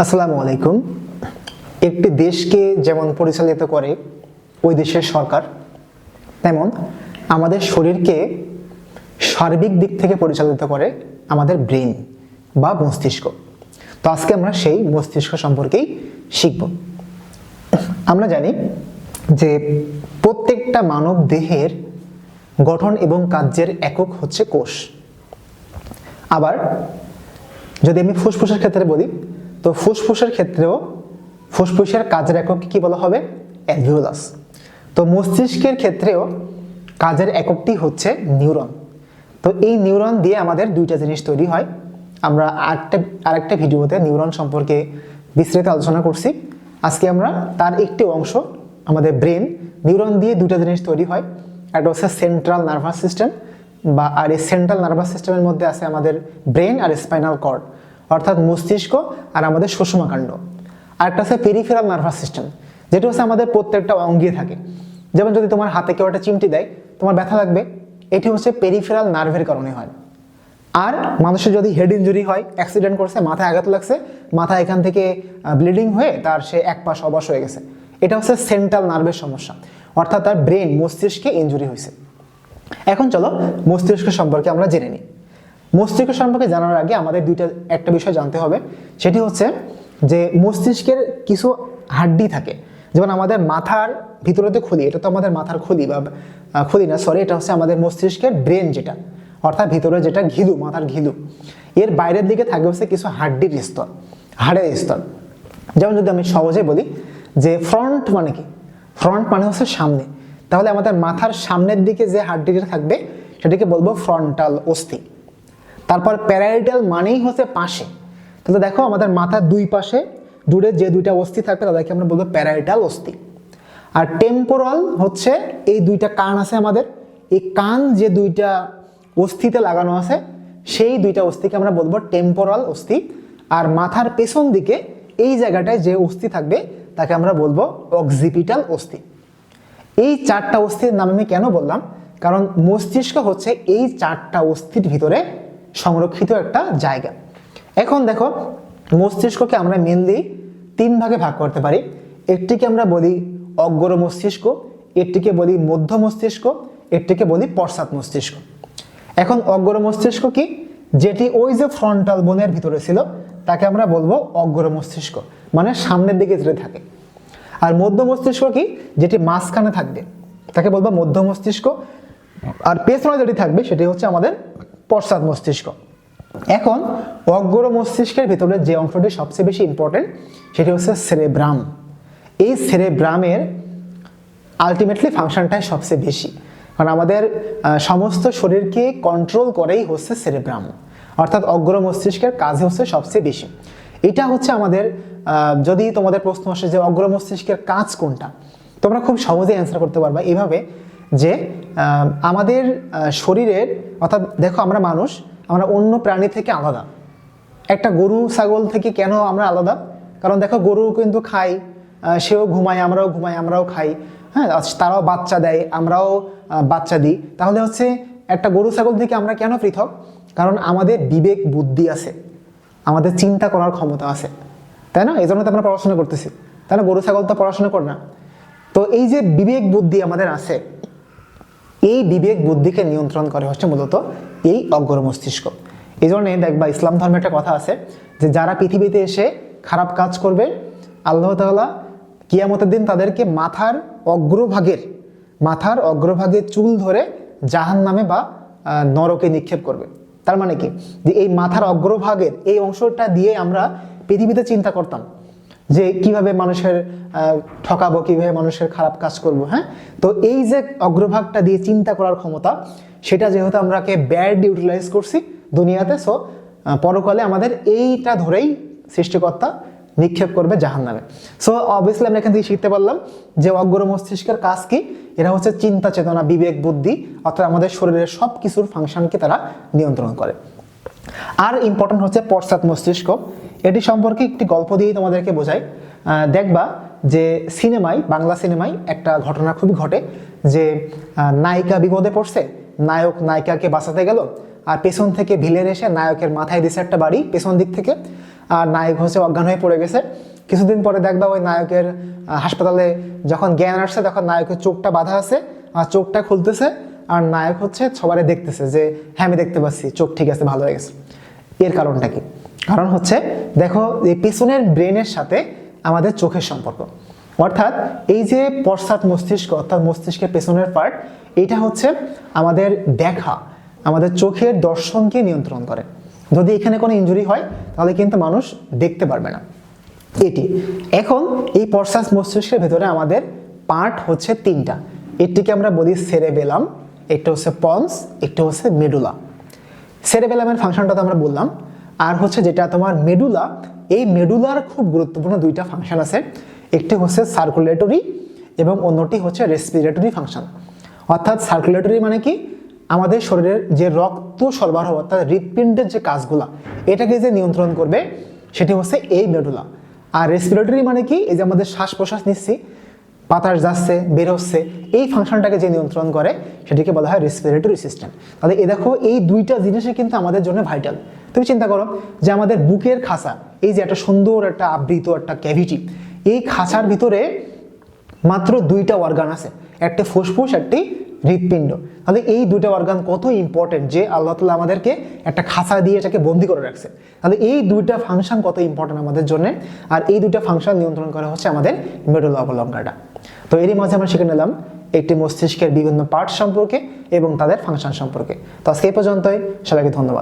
আসসালামু আলাইকুম। একটি দেশকে যেমন পরিচালিত করে ওই দেশের সরকার, তেমন আমাদের শরীরকে সার্বিক দিক থেকে পরিচালিত করে আমাদের ব্রেন বা মস্তিষ্ক। তো আজকে আমরা সেই মস্তিষ্ক সম্পর্কেই শিখব। আমরা জানি যে প্রত্যেকটা মানব দেহের গঠন এবং কার্যের একক হচ্ছে কোষ। আবার যদি আমি ফুসফুসের ক্ষেত্রে বলি তো ফুসফুসের ক্ষেত্রেও ফুসফুসের কাজের এককে কি বলা হবে? অ্যালভিওলাস। তো মস্তিষ্কের ক্ষেত্রেও কাজের এককটি হচ্ছে নিউরন। তো এই নিউরন দিয়ে আমাদের দুইটা জিনিস তৈরি হয়। আমরা আরেকটা আরেকটা ভিডিওতে নিউরন সম্পর্কে বিস্তারিত আলোচনা করছি। আজকে আমরা তার একটি অংশ, আমাদের ব্রেন, নিউরন দিয়ে দুইটা জিনিস তৈরি হয়। একটা হচ্ছে সেন্ট্রাল নার্ভাস সিস্টেম বা আর এই সেন্ট্রাল নার্ভাস সিস্টেমের মধ্যে আছে আমাদের ব্রেন আর স্পাইনাল কর্ড। অর্থাৎ মস্তিষ্ক আর আমাদের সুষমাকাণ্ড আর একটা হচ্ছে পেরিফেরাল নার্ভাস সিস্টেম যেটা হচ্ছে আমাদের প্রত্যেকটা অঙ্গে থাকে। যেমন যদি তোমার হাতে কেউ একটা চিমটি দেয়, তোমার ব্যথা লাগবে, এটি হচ্ছে পেরিফেরাল নার্ভের কারণে হয়। আর মানুষের যদি হেড ইঞ্জুরি হয় অ্যাক্সিডেন্ট করছে, মাথায় আঘাত লাগছে, মাথা এখান থেকে ব্লিডিং হয়ে তার সে এক পাশ অবশ হয়ে গেছে। এটা হচ্ছে সেন্ট্রাল নার্ভের সমস্যা। অর্থাৎ তার ব্রেন মস্তিষ্কে ইঞ্জুরি হয়েছে। এখন চলো মস্তিষ্ক সম্পর্কে আমরা জেনে নিই। মস্তিষ্ক সম্পর্কে জানার আগে আমাদের দুইটা, একটা বিষয় জানতে হবে। সেটি হচ্ছে যে মস্তিষ্কের কিছু হাড্ডি থাকে। যেমন আমাদের মাথার ভিতরে তো খুলি, এটা তো আমাদের মাথার খুলি বা খুলি না সরি এটা হচ্ছে আমাদের মস্তিষ্কের ব্রেন যেটা। অর্থাৎ ভিতরে যেটা ঘিলু মাথার ঘিলু এর বাইরের দিকে থাকে হচ্ছে কিছু হাড্ডির স্তর, হাড়ের স্তর। যেমন যদি আমি সহজে বলি যে ফ্রন্ট মানে কি? ফ্রন্ট মানে হচ্ছে সামনে। তাহলে আমাদের মাথার সামনের দিকে যে হাড্ডিটা থাকবে, সেটাকে বলব ফ্রন্টাল অস্থি। তারপর প্যারাইটাল মানেই হচ্ছে পাশে। তাহলে দেখো আমাদের মাথার দুই পাশে, দূরে যে দুইটা অস্থি থাকবে তাদেরকে আমরা বলব প্যারাইটাল অস্থি। আর টেম্পোরাল হচ্ছে এই দুইটা কান আছে আমাদের, এই কান যে দুইটা অস্থিতে লাগানো আছে, সেই দুইটা অস্থিকে আমরা বলব টেম্পোরাল অস্থি। আর মাথার পেছন দিকে এই জায়গাটায় যে অস্থি থাকবে, তাকে আমরা বলব অক্সিপিটাল অস্থি। এই চারটা অস্থির নাম আমি কেন বললাম? কারণ মস্তিষ্ক হচ্ছে এই চারটা অস্থির ভিতরে সংরক্ষিত একটা জায়গা। এখন দেখো, মস্তিষ্ককে আমরা মেনলি তিন ভাগে ভাগ করতে পারি। একটিকে আমরা বলি অগ্র মস্তিষ্ক, একটিকে বলি মধ্য মস্তিষ্ক, একটিকে বলি পশ্চাৎ মস্তিষ্ক। এখন অগ্র মস্তিষ্ক কি? যেটি ওই যে ফ্রন্টাল বোনের ভিতরে ছিল, তাকে আমরা বলব অগ্র মস্তিষ্ক মানে সামনের দিকে যেতে থাকে। আর মধ্য মস্তিষ্ক কি? যেটি মাঝখানে থাকবে, তাকে বলব মধ্য মস্তিষ্ক। আর পেছনে যেটি থাকবে, সেটি হচ্ছে আমাদের পশ্চাৎ মস্তিষ্ক। এখন অগ্র মস্তিষ্কের ভিতরে যে অংশটি সবচেয়ে বেশি ইম্পর্টেন্ট সেটি হচ্ছে সেরেব্রাম এই সেরেব্রামের আলটিমেটলি ফাংশনটাই সবচেয়ে বেশি। কারণ আমাদের সমস্ত শরীরকে কন্ট্রোল করেই হচ্ছে সেরেব্রাম অর্থাৎ অগ্র মস্তিষ্কের কাজ হচ্ছে সবচেয়ে বেশি। এটা হচ্ছে আমাদের যদি তোমাদের প্রশ্ন আসে যে অগ্র মস্তিষ্কের কাজ কোনটা, তোমরা খুব সহজেই অ্যান্সার করতে পারবা। এইভাবে যে আমাদের শরীরের, অর্থাৎ দেখো আমরা মানুষ, আমরা অন্য প্রাণী থেকে আলাদা। একটা গরু, ছাগল থেকে কেন আমরা আলাদা? কারণ দেখো গরু কিন্তু খাই সেও ঘুমায়, আমরাও ঘুমাই, আমরাও খাই। হ্যাঁ তারাও বাচ্চা দেয়, আমরাও বাচ্চা দিই। তাহলে হচ্ছে একটা গরু, ছাগল থেকে আমরা কেন পৃথক? কারণ আমাদের বিবেক, বুদ্ধি আছে। আমাদের চিন্তা করার ক্ষমতা আছে। তাই না? এই জন্য তো আমরা পড়াশোনা করতেছি। তাই না গরু, ছাগল তো পড়াশোনা করে না। তো এই যে বিবেক, বুদ্ধি আমাদের আছে এই বিবেক বুদ্ধিকে নিয়ন্ত্রণ করে হচ্ছে মূলত এই অগ্র মস্তিষ্ক। এই জন্যে দেখবা ইসলাম ধর্মে একটা কথা আছে যে যারা পৃথিবীতে এসে খারাপ কাজ করবে, আল্লাহ তাআলা কিয়ামতের দিন তাদেরকে মাথার অগ্রভাগের, মাথার অগ্রভাগে চুল ধরে জাহান নামে বা নরকে নিক্ষেপ করবে। তার মানে কি? যে এই মাথার অগ্রভাগের এই অংশটা দিয়ে আমরা পৃথিবীতে চিন্তা করতাম। যে কীভাবে মানুষের ঠকাবো, কীভাবে মানুষের খারাপ কাজ করব হ্যাঁ? তো এই যে অগ্রভাগটা দিয়ে চিন্তা করার ক্ষমতা, সেটা যেহেতু আমরাকে ব্যাড ইউটিলাইজ করছি দুনিয়াতে সো পরকালে আমাদের এইটা ধরেই সৃষ্টিকর্তা নিক্ষেপ করবে জাহান নামে সো অবভিয়াসলি আমরা এখান থেকে শিখতে পারলাম যে অগ্র মস্তিষ্কের কাজ কি? এরা হচ্ছে চিন্তা চেতনা বিবেক বুদ্ধি অর্থাৎ আমাদের শরীরের সব কিছুর ফাংশনকে তারা নিয়ন্ত্রণ করে। আর ইম্পর্টেন্ট হচ্ছে পশ্চাৎ মস্তিষ্ক। এটি সম্পর্কে একটি গল্প দিয়েই তোমাদেরকে বোঝাই। দেখবা যে সিনেমায়, বাংলা সিনেমায় একটা ঘটনা খুবই ঘটে যে নায়িকা বিপদে পড়ছে, নায়ক নায়িকাকে বাঁচাতে গেল, আর পেছন থেকে ভিলেন এসে নায়কের মাথায় দিছে একটা বাড়ি পেছন দিক থেকে, আর নায়ক হচ্ছে অজ্ঞান হয়ে পড়ে গেছে। কিছুদিন পরে দেখবা ওই নায়কের হাসপাতালে যখন জ্ঞান আসছে, তখন নায়কের চোখটা বাঁধা আছে, আর চোখটা খুলতেছে, আর নায়ক হচ্ছে সবারে দেখতেছে যে হ্যাঁ আমি দেখতে পাচ্ছি, চোখ ঠিক আছে, ভালো হয়ে গেছে। এর কারণটা কি? কারণ হচ্ছে, দেখো, এই পেছনের ব্রেনের সাথে আমাদের চোখের সম্পর্ক। অর্থাৎ এই যে পশ্চাৎ মস্তিষ্ক, অর্থাৎ মস্তিষ্কের পেছনের পার্ট এটা হচ্ছে আমাদের দেখা আমাদের চোখের দর্শনকে নিয়ন্ত্রণ করে। যদি এখানে কোনো ইনজুরি হয়, তাহলে কিন্তু মানুষ দেখতে পারবে না। এটি। এখন, এই পশ্চাৎ মস্তিষ্কের ভেতরে আমাদের পার্ট হচ্ছে তিনটা। এটিকে আমরা বলি সেরেবেলাম একটা হচ্ছে পন্স একটা হচ্ছে মেডুলা সেরেবেলামের ফাংশনটা তো আমরা বললাম। আর হচ্ছে যেটা তোমার মেডুলা এই মেডুলার খুব গুরুত্বপূর্ণ দুইটা ফাংশন আছে। একটি হচ্ছে সার্কুলেটরি এবং অন্যটি হচ্ছে রেসপিরেটরি ফাংশন অর্থাৎ সার্কুলেটরি মানে কি? আমাদের শরীরের যে রক্ত সরবরাহ, অর্থাৎ হৃৎপিণ্ডের যে কাজগুলা, এটাকে যে নিয়ন্ত্রণ করবে, সেটি হচ্ছে এই মেডুলা আর রেসপিরেটরি মানে কি? এই যে আমাদের শ্বাস প্রশ্বাস নিচ্ছি বাতাস যাচ্ছে বের হচ্ছে এই ফাংশনটাকে যে নিয়ন্ত্রণ করে, সেটিকে বলা হয় রেসপিরেটরি সিস্টেম তাহলে এ দেখো, এই দুইটা জিনিসই কিন্তু আমাদের জন্য ভাইটাল তুমি চিন্তা করো যে আমাদের বুকের খাসা এই যে একটা সুন্দর একটা আবৃত একটা ক্যাভিটি এই খাঁচার ভিতরে মাত্র দুইটা অর্গান আছে। একটি ফুসফুস, একটি হৃৎপিণ্ড। তাহলে এই দুটো অর্গান কত ইম্পর্টেন্ট যে আল্লাহ তালা আমাদেরকে একটা খাঁচা দিয়ে এটাকে বন্দি করে রাখছে। তাহলে এই দুইটা ফাংশন কত ইম্পর্টেন্ট আমাদের জন্য? আর এই দুইটা ফাংশন নিয়ন্ত্রণ করা হচ্ছে আমাদের মেডুল অবলঙ্কারটা তো এরই মাঝে আমরা শিখে নিলাম একটি মস্তিষ্কের বিভিন্ন পার্ট সম্পর্কে এবং তাদের ফাংশন সম্পর্কে। তো আজকে এই পর্যন্তই। সবাইকে ধন্যবাদ।